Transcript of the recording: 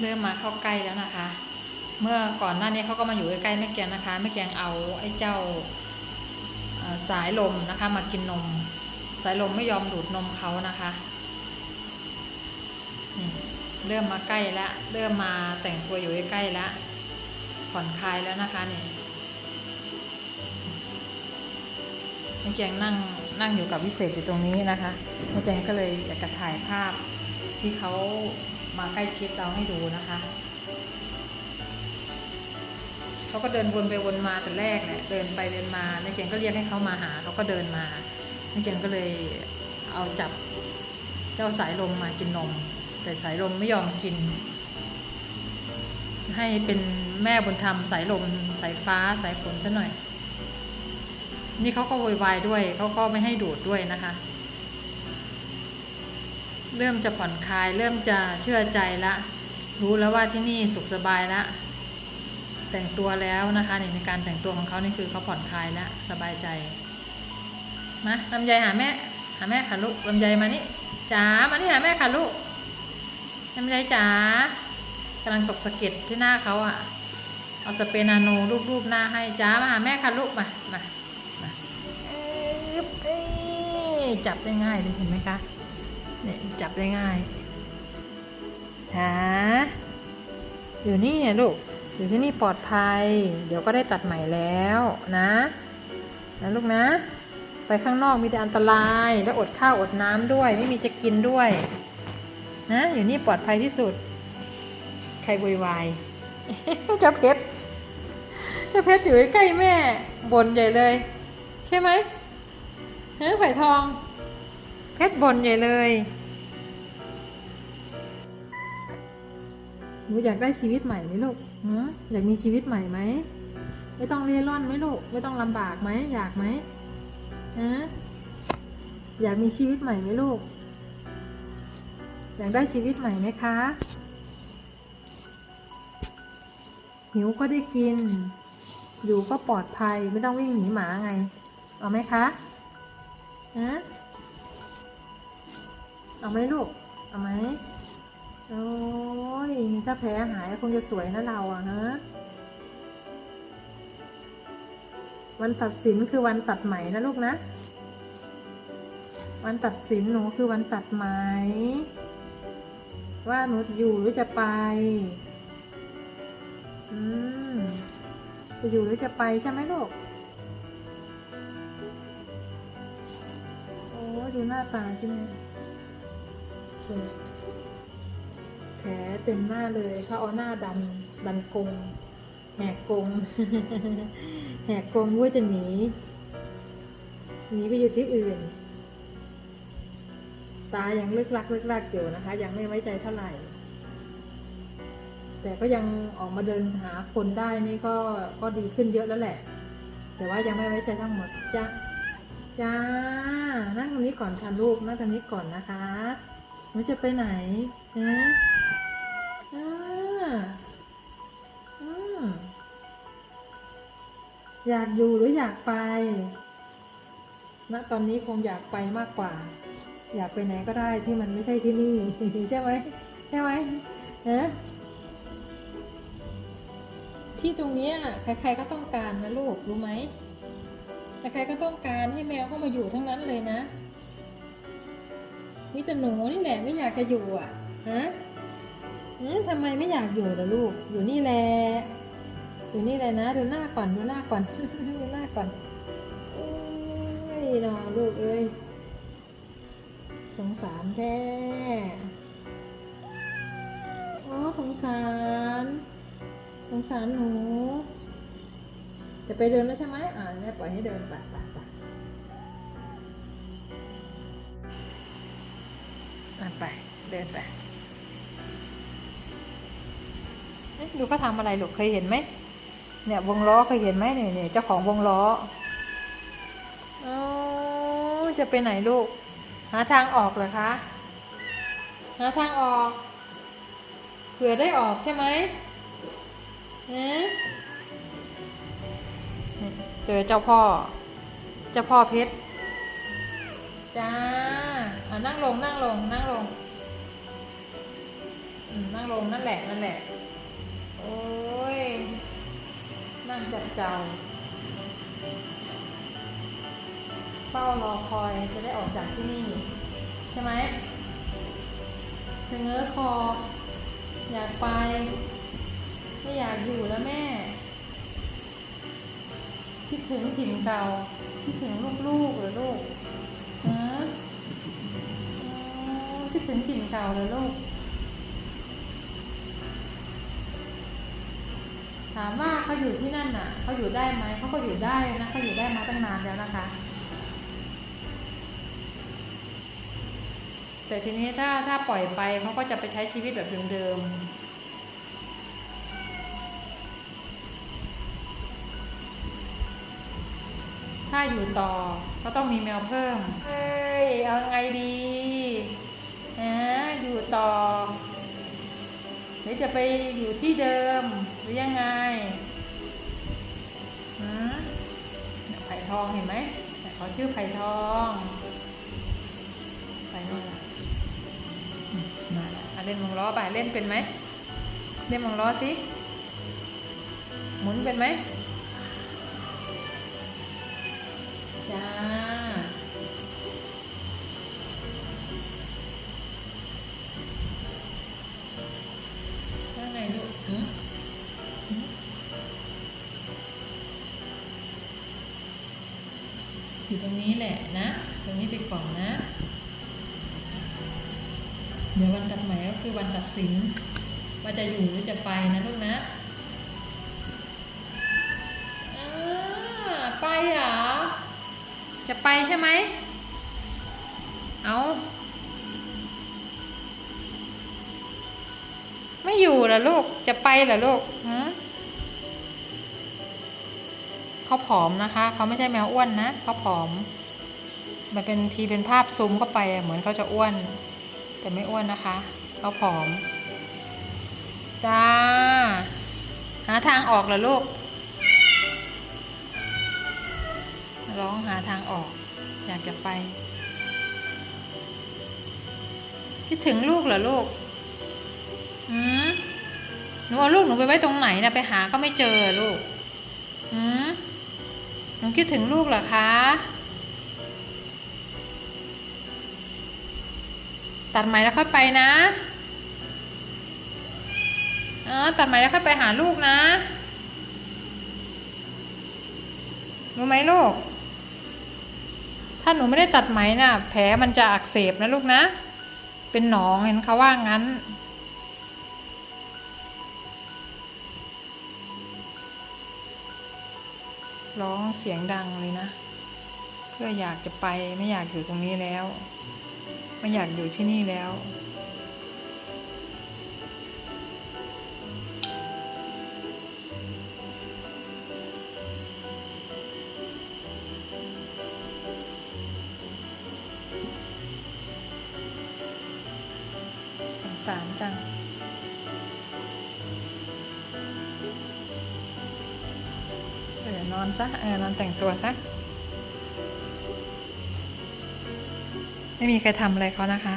เริ่มมาเข้าใกล้แล้วนะคะ เมื่อก่อนหน้านี้เขาก็มาอยู่ใกล้ๆแม่แกงนะคะแม่แกงเอาไอ้เจ้าสายลมนะคะ มากินนม สายลมไม่ยอมดูดนมเขานะคะเริ่มมาใกล้แล้วเริ่มมาแต่งตัวอยู่ใกล้แล้วผ่อนคลายแล้วนะคะนี่แม่แกงนั่งนั่งอยู่กับวิเศษอยู่ตรงนี้นะคะแม่แกงก็เลยอยากจะถ่ายภาพที่เขา มาใกล้ชิดเราให้ดูนะคะเขาก็เดินวนไปวนมาแต่แรกแหละเดินไปเดินมาแม่เกียงก็เรียกให้เขามาหาเขาก็เดินมาแม่เกียงก็เลยเอาจับเจ้าสายลมมากินนม แต่สายลมไม่ยอมกิน ให้เป็นแม่บุญธรรมสายลมสายฟ้าสายฝนซะหน่อย นี่เขาก็โวยวายด้วยเขาก็ไม่ให้ดูดด้วยนะคะ เริ่มจะผ่อนคลาย เริ่มจะเชื่อใจละ รู้แล้วว่าที่นี่สุขสบายละ แต่งตัวแล้วนะคะในในการแต่งตัวของเขานี่คือเขาผ่อนคลายแล้วสบายใจมาลำไยหาแม่หาแม่ค่ะลูกลำไยมานี่จ๋ามานี่หาแม่ค่ะลูกลำไยจ๋ากำลังตกสะเก็ดที่หน้าเขาอะเอาสเปรย์นาโนรูปๆหน้าให้จ๋ามาหาแม่ค่ะลูกมามามาจับได้ง่ายเลยเห็นไหมคะ เนี่ยจับได้ง่ายหาอยู่นี่เนี่ยลูก อยู่ที่นี่ปลอดภัย เดี๋ยวก็ได้ตัดใหม่แล้วนะ นะลูกนะ ไปข้างนอกมีแต่อันตราย แล้วอดข้าวอดน้ำด้วย ไม่มีจะกินด้วย นะ อยู่นี่ปลอดภัยที่สุด ใครวุ่นวายเจ้าเพชรเจ้าเพชรอยู่ใกล้แม่บนใหญ่เลย ใช่ไหมฮะไผ่ทอง เพชรบนใหญ่เลยหนูอยากได้ชีวิตใหม่ไหมลูกหืออยากมีชีวิตใหม่ไหม ไม่ต้องเร่ร่อนไหมลูก ไม่ต้องลำบากไหม อยากไหมฮะอยากมีชีวิตใหม่ไหมลูก อยากได้ชีวิตใหม่ไหมคะ หิวก็ได้กิน อยู่ก็ปลอดภัย ไม่ต้องวิ่งหนีหมาไง เอาไหมคะฮะ เอาไหมลูก เอาไหมโอ้ยถ้าแพ้หายคงจะสวยนะเราอะฮะวันตัดสินคือวันตัดไหมนะลูกนะ วันตัดสินหนูคือวันตัดไหม ว่าหนูจะอยู่หรือจะไป อืมจะอยู่หรือจะไปใช่ไหมลูก โอ้ดูหน้าตาใช่ไหม เออแผลเต็มหน้าเลยเขาเอาหน้าดันดันกงแหกกงแหกกงเพื่อจะหนีหนีไปอยู่ที่อื่น ตายังเลึกลักเลึกลักอยู่นะคะ ยังไม่ไว้ใจเท่าไหร่ แต่ก็ยังออกมาเดินหาคนได้นี่ก็ก็ดีขึ้นเยอะแล้วแหละ แต่ว่ายังไม่ไว้ใจทั้งหมดจ้าจ้านั่งตรงนี้ก่อนค่ะลูกนั่งตรงนี้ก่อนนะคะ หนูจะไปไหนฮะอ่าอืมอยากอยู่หรืออยากไปณตอนนี้คงอยากไปมากกว่า อยากไปไหนก็ได้ที่มันไม่ใช่ที่นี่ ใช่ไหมใช่ไหมฮะที่ตรงนี้ใครๆก็ต้องการนะลูกรู้ไหมใครๆก็ต้องการให้แมวเข้ามาอยู่ทั้งนั้นเลยนะ มีแต่หนูนี่แหละไม่อยากจะอยู่อะฮะอืมทำไมไม่อยากอยู่ล่ะลูก อยู่นี่แหละอยู่นี่เลยนะ ดูหน้าก่อนดูหน้าก่อนดูหน้าก่อนเอ้ยนอลูกเอ้ยสงสารแท้อ๋อสงสาร สงสารหนู จะไปเดินแล้วใช่ไหมอ่าแม่ปล่อยให้เดินไป ไปไปอะไป เดินไปเอ๊ะดูเขาทำอะไรลูกเคยเห็นไหมเนี่ยวงล้อเคยเห็นไหมเนี่ยเนี่ยเจ้าของวงล้อโอ้จะไปไหนลูก หาทางออกเหรอคะ หาทางออก เผื่อได้ออกใช่ไหมฮะเจอเจ้าพ่อ เจ้าพ่อเพชร จ้า นั่งลงนั่งลงนั่งลงอืมนั่งลงนั่นแหละนั่นแหละ โอ้ย นั่งจับเจ้าเฝ้ารอคอยจะได้ออกจากที่นี่ ใช่ไหมจะเงื้อคอ อยากไป ไม่อยากอยู่แล้วแม่ คิดถึงถิ่นเก่า คิดถึงลูกๆหรือลูกฮะอ๋อคิ ดถึงถิ่นเก่าเหรือลูก ถามว่าเขาอยู่ที่นั่นน่ะเขาอยู่ได้ไหมเขาก็อยู่ได้นะเขาอยู่ได้มาตั้งนานแล้วนะคะ แต่ทีนี้ถ้าถ้าปล่อยไปเขาก็จะไปใช้ชีวิตแบบเดิมๆถ้าอยู่ต่อก็ต้องมีแมวเพิ่ม เฮ้ย เอาไงดี ฮะอยู่ต่อ หรือจะไปอยู่ที่เดิมหรือยังไงนะไผ่ทองเห็นไหมแต่เขาชื่อไผ่ทองไปโน่นละมาละอะเล่นวงล้อไปเล่นเป็นไหมเล่นวงล้อสิหมุนเป็นไหม อยู่ตรงนี้แหละนะ ตรงนี้ไปก่อนนะ เดี๋ยววันตัดใหม่ก็คือวันตัดสิน ว่าจะอยู่หรือจะไปนะลูกนะอไปเหรอ จะไปใช่ไหม เอาไม่อยู่เหรอลูก จะไปเหรอลูกฮะ เขาผอมนะคะ เขาไม่ใช่แมวอ้วนนะเขาผอม มันเป็นทีเป็นภาพซูมเข้าไปเหมือนเขาจะอ้วน แต่ไม่อ้วนนะคะเขาผอมจ้าหาทางออกเหรอลูกร้องหาทางออก อยากจะไป คิดถึงลูกเหรอลูกหืมหนูเอาลูกหนูไปไว้ตรงไหนนะไปหาก็ไม่เจอลูกหืม หนูคิดถึงลูกเหรอคะ ตัดไหมแล้วค่อยไปนะ เออตัดไหมแล้วค่อยไปหาลูกนะ รู้ไหมลูก ถ้าหนูไม่ได้ตัดไหมน่ะ แผลมันจะอักเสบนะลูกนะ เป็นหนองเห็นเขาว่างั้น ร้องเสียงดังเลยนะ เพื่ออยากจะไปไม่อยากอยู่ตรงนี้แล้ว ไม่อยากอยู่ที่นี่แล้วสงสารจัง อนซะเออนอนแต่งตัวซะ ไม่มีใครทำอะไรเขานะคะ